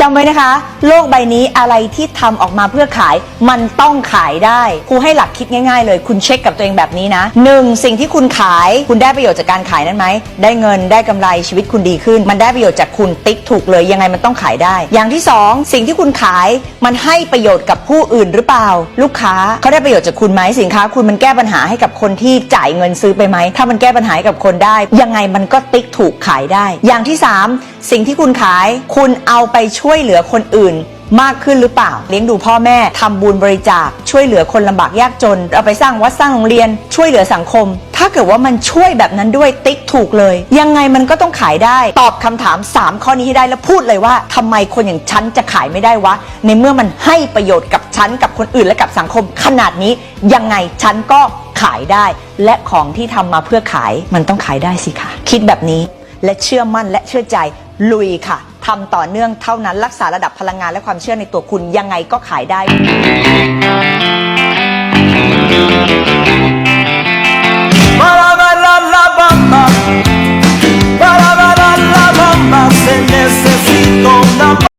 จำไว้นะคะ โลกใบนี้อะไรที่ทำออกมาเพื่อขาย มันต้องขายได้ครูให้หลักคิดง่ายๆ เลย คุณเช็คกับตัวเองแบบนี้นะหนึ่งสิ่งที่คุณขาย คุณได้ประโยชน์จากการขายนั้นไหมได้เงินได้กำไรชีวิตคุณดีขึ้น มันได้ประโยชน์จากคุณติ๊กถูกเลยยังไงมันต้องขายได้ อย่างที่สองสิ่งที่คุณขายมันให้ประโยชน์กับผู้อื่นหรือเปล่า ลูกค้าเขาได้ประโยชน์จากคุณไหมสินค้า คุณมันแก้ปัญหาให้กับคนที่จ่ายเงินซื้อไปไหมถ้ามันแก้ปัญหาให้กับคนได้ ยังไงมันก็ติ๊กถูกขายได้ อย่างที่สามสิ่งที่คุณขาย คุณเอาไปช่วยเหลือคนอื่นมากขึ้นหรือเปล่า เลี้ยงดูพ่อแม่ทำบุญบริจาค ช่วยเหลือคนลำบากยากจน เอาไปสร้างวัดสร้างโรงเรียน ช่วยเหลือสังคม ถ้าเกิดว่ามันช่วยแบบนั้นด้วยติ๊กถูกเลย ยังไงมันก็ต้องขายได้ ตอบคำถาม 3 ข้อนี้ให้ได้แล้วพูดเลยว่าทำไมคนอย่างฉันจะขายไม่ได้วะ ในเมื่อมันให้ประโยชน์กับฉันกับคนอื่นและกับสังคม ขนาดนี้ยังไงฉันก็ขายได้ และของที่ทำมาเพื่อขายมันต้องขายได้สิคะคิดแบบนี้และเชื่อมั่นและเชื่อใจลุยค่ะ ทำต่อเนื่องเท่านั้นรักษาระดับพลังงานและความเชื่อในตัวคุณยังไงก็ขายได้